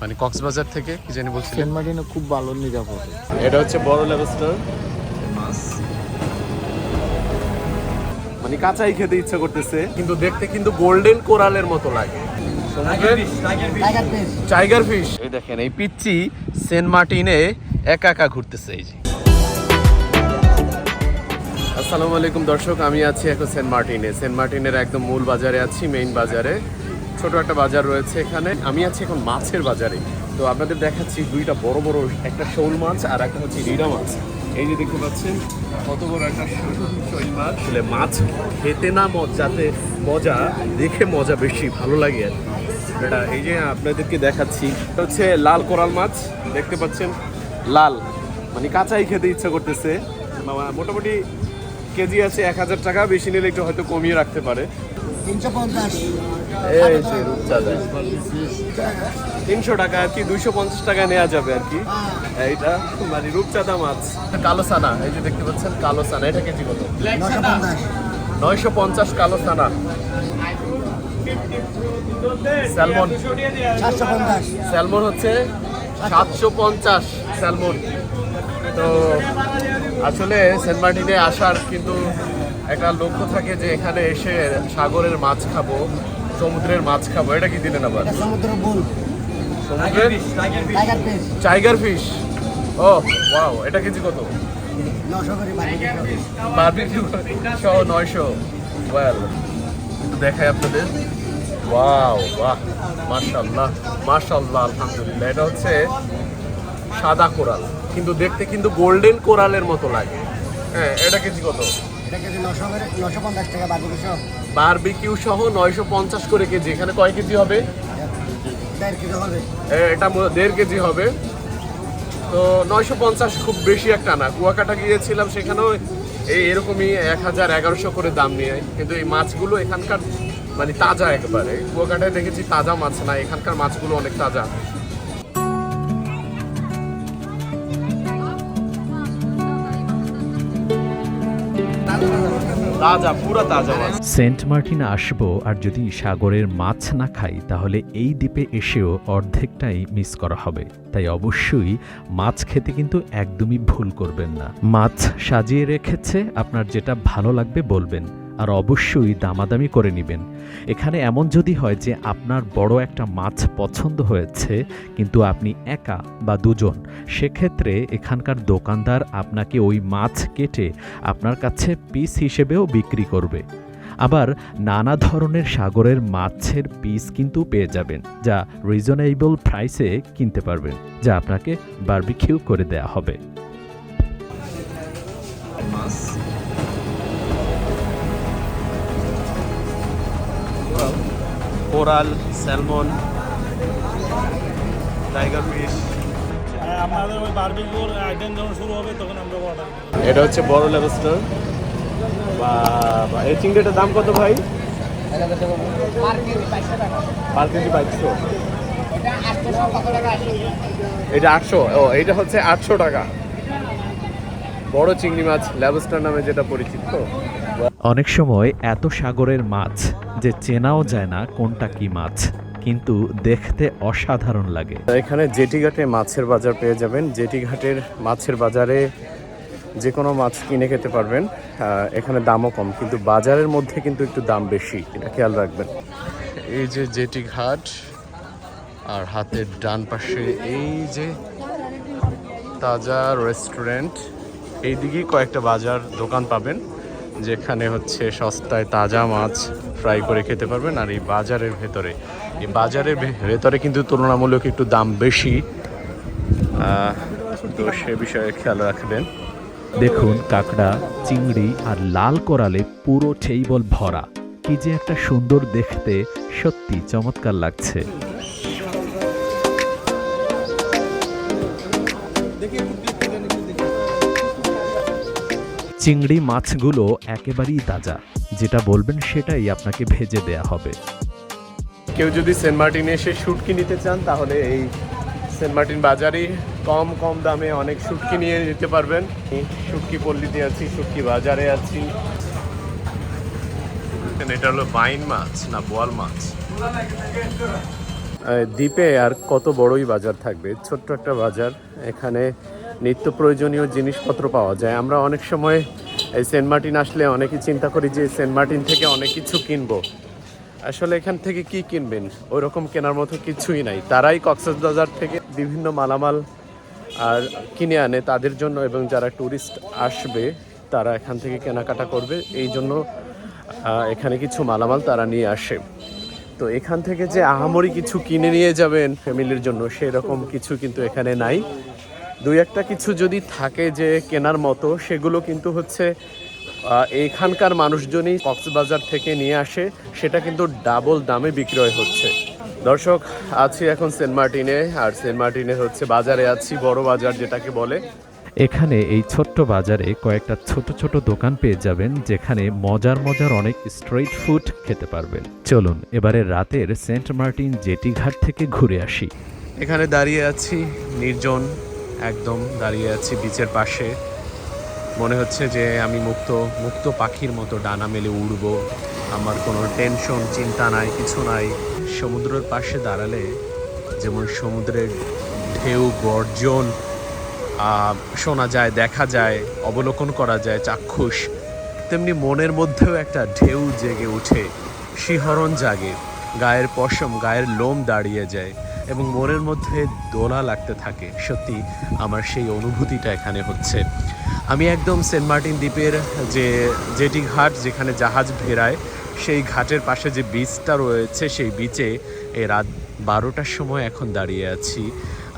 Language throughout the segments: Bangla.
মানে কক্সবাজার থেকে কি জানি বলছিলেন? সেন্ট মার্টিনে খুব ভালো নিরাপদ। এটা হচ্ছে বড় লেবস্টার মাছ। মানে কাঁচাই খেতে ইচ্ছা করতেছে কিন্তু দেখতে কিন্তু গোল্ডেন কোরালের মতো লাগে। Tiger fish. এই দেখেন এই পিচ্চি সেন্ট মার্টিনে একা একা ঘুরতেছে এই যে। আসসালামু আলাইকুম দর্শক আমি আছি এখন সেন্ট মার্টিনে। সেন্ট মার্টিনের একদম মূল বাজারে আছি মেইন বাজারে। ছোট একটা বাজার রয়েছে এখানে। আমি আছি এখন মাছের বাজারে। তো আপনাদের দেখাচ্ছি দুইটা বড় বড়, একটা শোল মাছ আর একটা হচ্ছে রিডা মাছ। এই যে দেখতে পাচ্ছেন, কত বড় একটা শোল- মাছ। আসলে মাছ খেতে না মজাতে মজা, দেখে মজা বেশি, ভালো লাগে আর। এটা এই যে আপনাদেরকে দেখাচ্ছি, এটা হচ্ছে লাল কোরাল মাছ, দেখতে পাচ্ছেন? লাল মানে কাঁচাই খেতে ইচ্ছা করতেছে। মোটামুটি কেজি আছে এক হাজার টাকা, বেশি নিলে একটু হয়তো কমিয়ে রাখতে পারে। তিনশো টাকা আর কি দুইশো পঞ্চাশ টাকা নেওয়া যাবে আর কি। এইটা মানে রূপচাঁদা মাছ। কালো সানা এই যে দেখতে পাচ্ছেন কালো সানা এটা কেজি কত? নয়শো পঞ্চাশ। কালো সানা স্যালমন। স্যালমন হচ্ছে সাতশো পঞ্চাশ স্যালমন। তো আসলে সেন্ট মার্টিনে আসার কিন্তু একটা লক্ষ্য থাকে যে এখানে এসে সাগরের মাছ খাব সমুদ্রের মাছ খাব এটা কি দিলেন আবার? সমুদ্র সমুদ্রের টাইগার ফিশ ও ওয়াও এটা কেজি কত? বারবিকিউ সহ নয়শো। ওয়েল একটু দেখাই আপনাদের। ওয়াও বাহ মাশাল্লাহ মাশাল্লাহ আলহামদুলিল্লাহ। এটা হচ্ছে সাদা কোরাল। কিন্তু দেখতে কিন্তু গোল্ডেন কোরালের মতো লাগে। হ্যাঁ এটা কেজি কত? এটা কেজি নশো করে নশো পঞ্চাশ টাকা বাড়ি দুশো বারবিকিউ সহ নয়শো পঞ্চাশ করে কেজি। এখানে কয় কেজি হবে? দেড় কিলো হবে। এটা দেড় কেজি হবে। তো নয়শো পঞ্চাশ খুব বেশি একটা না। কুয়াকাটা গিয়েছিলাম সেখানেও এই এরকমই এক হাজার এগারোশো করে দাম নিয়ে কিন্তু এই মাছগুলো এখানকার মানে তাজা একবারে। কুয়াকাটায় দেখেছি তাজা মাছ না এখানকার মাছগুলো অনেক তাজা। সেন্ট মার্টিন আসব আর যদি সাগরের মাছ না খাই, তাহলে এই দ্বীপে এসেও অর্ধেকটাই মিস করা হবে। তাই অবশ্যই মাছ খেতে কিন্তু একদমই ভুল করবেন না। মাছ সাজিয়ে রেখেছে, আপনার যেটা ভালো লাগবে বলবেন। আর অবশ্যই দামাদামি করে নেবেন। এখানে এমন যদি হয় যে আপনার বড় একটা মাছ পছন্দ হয়েছে, কিন্তু আপনি একা বা দুজন, সেক্ষেত্রে এখানকার দোকানদার আপনাকে ওই মাছ কেটে আপনার কাছে পিস হিসেবেও বিক্রি করবে। আবার নানা ধরনের সাগরের মাছের পিস কিন্তু পেয়ে যাবেন, যা রিজনেবল প্রাইসে কিনতে পারবেন, যা আপনাকে বারবিকিউ করে দেয়া হবে। Coral salmon tiger fish. হ্যাঁ, আপনাদের ওই বারবিকিউর আইটেম যখন শুরু হবে তখন আমরা অর্ডার এটা হচ্ছে বড় লেবস্টার। বা এই চিংড়িটার দাম কত ভাই? পার কেজি বাইশশো এটা আটশো ও এটা হচ্ছে আটশো টাকা। বড় চিংড়ি মাছ লেবস্টার নামে যেটা পরিচিত। অনেক সময় এত সাগরের মাছ যে চেনাও যায় না কোনটা কি মাছ কিন্তু দেখতে অসাধারণ লাগে। এখানে জেটি ঘাটে মাছের বাজার পেয়ে যাবেন। জেটি ঘাটের মাছের বাজারে যে কোনো মাছ কিনে খেতে পারবেন। এখানে দামও কম কিন্তু বাজারের মধ্যে কিন্তু একটু দাম বেশি এটা খেয়াল রাখবেন। এই যে জেটি ঘাট আর হাতের ডান পাশে এই যে তাজা রেস্টুরেন্ট এইদিকেই কয়েকটা বাজার দোকান পাবেন। যেখানে হচ্ছে সস্তায় তাজা মাছ ফ্রাই করে খেতে পারবেন আর এই বাজারের ভেতরে। এই বাজারের ভেতরে কিন্তু তুলনামূলক একটু দাম বেশি। তো সে বিষয়ে খেয়াল রাখবেন। দেখুন, কাঁকড়া, চিংড়ি আর লাল কোরালে পুরো টেইবল ভরা। কি যে একটা সুন্দর দেখতে সত্যি চমৎকার লাগছে। চিংড়ি মাছগুলো একেবারেই তাজা। যেটা বলবেন সেটাই আপনাকে ভেজে দেয়া হবে। কেউ যদি সেন্ট মার্টিনে এসে শুটকি নিতে চান তাহলে এই সেন্ট মার্টিন বাজারেই কম কম দামে অনেক শুটকি নিয়ে যেতে পারবেন। এই শুটকি পল্লীতে আছি শুটকি বাজারে আছি। এটা হলো বাইন মাছ না বোয়াল মাছ। দ্বীপে আর কত বড়ই বাজার থাকবে? ছোট্ট একটা বাজার। এখানে নিত্য প্রয়োজনীয় জিনিসপত্র পাওয়া যায়। আমরা অনেক সময় এই সেন্ট মার্টিন আসলে অনেকেই চিন্তা করি যে সেন্ট মার্টিন থেকে অনেক কিছু কিনবো। আসলে এখান থেকে কি কিনবেন? ওই রকম কেনার মতো কিছুই নাই। তারাই কক্সেস বাজার থেকে বিভিন্ন মালামাল, আর কিনে আনে তাদের জন্য এবং যারা ট্যুরিস্ট আসবে, তারা এখান থেকে কেনাকাটা করবে। এই জন্য এখানে কিছু মালামাল তারা নিয়ে আসে। তো এখান থেকে যে আহামরি কিছু কিনে নিয়ে যাবেন ফ্যামিলির জন্য, সেরকম কিছু কিন্তু এখানে নাই। দুই একটা কিছু যদি থাকে যে কেনার মতো সেগুলো কিন্তু হচ্ছে এখানকার মানুষজনই কক্সবাজার থেকে নিয়ে আসে সেটা কিন্তু ডাবল দামে বিক্রয় হচ্ছে। দর্শক আছি এখন সেন্ট মার্টিনে আর সেন্ট মার্টিনে হচ্ছে বাজারে আছি বড় বাজার যেটাকে বলে। এখানে এই ছোট্ট বাজারে কয়েকটা ছোট ছোট দোকান পেয়ে যাবেন যেখানে মজার মজার অনেক স্ট্রিট ফুড খেতে পারবেন। চলুন এবারে রাতের সেন্ট মার্টিন জেটি ঘাট থেকে ঘুরে আসি। এখানে দাঁড়িয়ে আছি নির্জন একদম দাঁড়িয়ে আছি বিচের পাশে। মনে হচ্ছে যে আমি মুক্ত মুক্ত পাখির মতো ডানা মেলে উড়ব। আমার কোনো টেনশন চিন্তা নাই, কিছু নাই। সমুদ্রের পাশে দাঁড়ালে যেমন সমুদ্রের ঢেউ, গর্জন শোনা যায়, দেখা যায়, অবলোকন করা যায়, চাক্ষুষ, তেমনি মনের মধ্যেও একটা ঢেউ জেগে ওঠে, শিহরণ জাগে। গায়ের পশম, গায়ের লোম দাঁড়িয়ে যায় এবং মনের মধ্যে দোলা লাগতে থাকে। সত্যি, আমার সেই অনুভূতিটা এখানে হচ্ছে। আমি একদম সেন্ট মার্টিন দ্বীপের যে জেটি ঘাট যেখানে জাহাজ ভেরায় সেই ঘাটের পাশে যে বিচটা রয়েছে, সেই বীচে এই রাত বারোটার সময় এখন দাঁড়িয়ে আছি।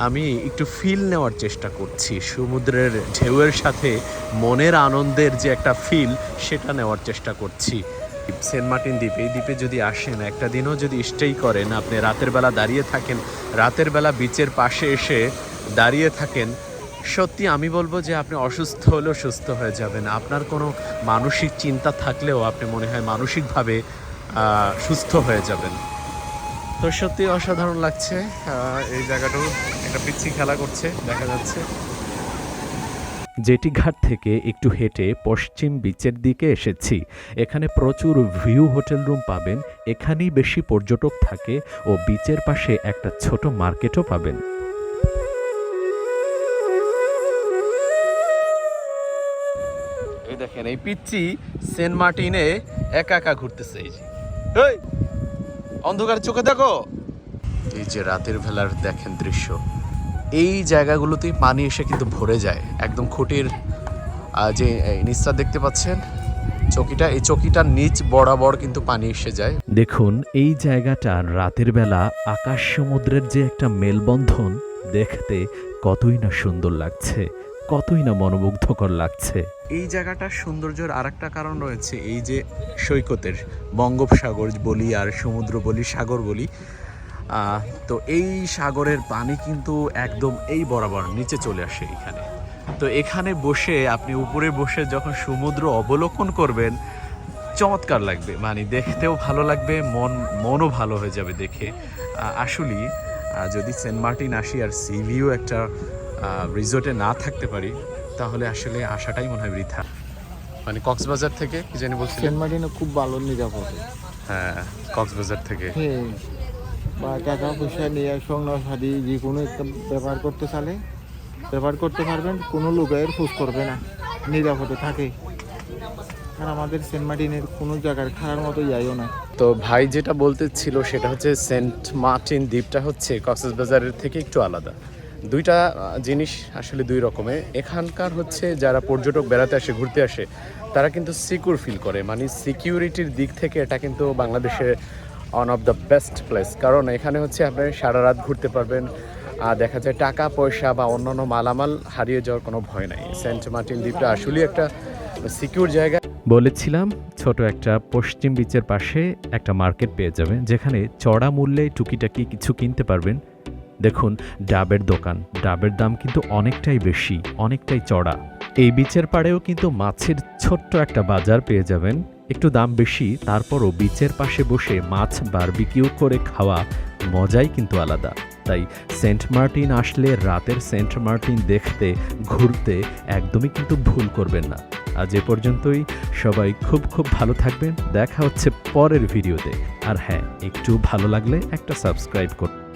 আমি একটু ফিল নেওয়ার চেষ্টা করছি। সমুদ্রের ঢেউয়ের সাথে মনের আনন্দের যে একটা ফিল সেটা নেওয়ার চেষ্টা করছি। সেন্ট মার্টিন দ্বীপ, এই দ্বীপে যদি আসেন, একটা দিনও যদি স্টেই করেন, আপনি রাতের বেলা দাঁড়িয়ে থাকেন, রাতের বেলা বিচের পাশে এসে দাঁড়িয়ে থাকেন, সত্যি আমি বলব যে আপনি অসুস্থ হলেও সুস্থ হয়ে যাবেন। আপনার কোনো মানসিক চিন্তা থাকলেও আপনি মনে হয় মানসিকভাবে সুস্থ হয়ে যাবেন। তো সত্যি অসাধারণ লাগছে এই জায়গাটাও একটা পিচ্ছি খেলা করছে, দেখা যাচ্ছে। জেটি ঘাট থেকে একটু হেঁটে পশ্চিম বিচের দিকে এসেছি। এখানে প্রচুর ভিউ হোটেল রুম পাবেন এখানেই বেশি পর্যটক থাকে ও বিচের পাশে একটা ছোট মার্কেটও পাবেন। দেখেন এই পিচ্ছি সেন্ট মার্টিনে একা একা ঘুরতেছে এই, অন্ধকার চোখে দেখো। এই যে রাতের বেলার দেখেন দৃশ্য। এই জায়গাগুলোতেই পানি এসে কিন্তু ভরে যায়। একদম খুঁটির যে নিচটা দেখতে পাচ্ছেন? চকিটা এই চকিটার নিচ বরাবর কিন্তু পানি এসে যায়। দেখুন এই জায়গাটা রাতের বেলা আকাশ সমুদ্রের যে একটা মেলবন্ধন দেখতে কতই না সুন্দর লাগছে কতই না মনোমুগ্ধকর লাগছে। এই জায়গাটার সৌন্দর্যের আর একটা কারণ রয়েছে এই যে সৈকতের বঙ্গোপসাগর বলি আর সমুদ্র বলি সাগর বলি। তো এই সাগরের পানি কিন্তু একদম এই বরাবর নিচে চলে আসে এখানে। তো এখানে বসে আপনি উপরে বসে যখন সমুদ্র অবলোকন করবেন চমৎকার লাগবে। মানে দেখতেও ভালো লাগবে মন মনও ভালো হয়ে যাবে দেখে। আসলে যদি সেন্ট মার্টিন আসি আর সিভিও একটা রিসোর্টে না থাকতে পারি তাহলে আসলে আসাটাই মনে হয় বৃথা। মানে কক্সবাজার থেকে কি জানি বলছিলেন? সেন্ট মার্টিনে খুব ভালো নিরাপদ। হ্যাঁ কক্সবাজার থেকে। হ্যাঁ। বা টাকা পয়সা নিয়ে সংগ্রহ সাদি যে কোনো একটা ব্যাপার করতে চালে ব্যবহার করতে পারবেন, কোনো লোকের খোঁজ করবে না, নিরাপদে থাকে। আর আমাদের সেন্ট মার্টিনের কোনো জায়গার খারাপ মতো যাইও না তো ভাই যেটা বলতে ছিল সেটা হচ্ছে সেন্ট মার্টিন দ্বীপটা হচ্ছে কক্সবাজারের থেকে একটু আলাদা। দুইটা জিনিস আসলে দুই রকমের এখানকার হচ্ছে যারা পর্যটক বেড়াতে আসে, ঘুরতে আসে, তারা কিন্তু সিকিউর ফিল করে। মানে সিকিউরিটির দিক থেকে এটা কিন্তু বাংলাদেশের one of the best place কারণ এখানে হচ্ছে আপনি সারা রাত ঘুরতে পারবেন, আর দেখা যায় টাকা, পয়সা বা অন্যান্য মালামাল হারিয়ে যাওয়ার কোনো ভয় নাই। সেন্ট মার্টিন দ্বীপটা আসলেই একটা সিকিউর জায়গা। বলেছিলাম, ছোট একটা পশ্চিম বিচের পাশে একটা মার্কেট পেয়ে যাবেন, যেখানে চড়া মূল্যে টুকিটাকি কিছু কিনতে পারবেন। দেখুন, ডাবের দোকান। ডাবের দাম কিন্তু অনেকটাই বেশি, অনেকটাই চড়া। এই বিচের পাড়েও কিন্তু মাছের ছোট্ট একটা বাজার পেয়ে যাবেন। একটু দাম বেশি, তারপরও বিচের পাশে বসে মাছ বারবিকিউ করে খাওয়া মজাই কিন্তু আলাদা। তাই সেন্ট মার্টিন আসলে রাতের সেন্ট মার্টিন দেখতে, ঘুরতে একদমই কিন্তু ভুল করবেন না। আজ এ পর্যন্তই, সবাই খুব খুব ভালো থাকবেন, দেখা হচ্ছে পরের ভিডিওতে। আর হ্যাঁ একটু ভালো লাগলে একটা সাবস্ক্রাইব করুন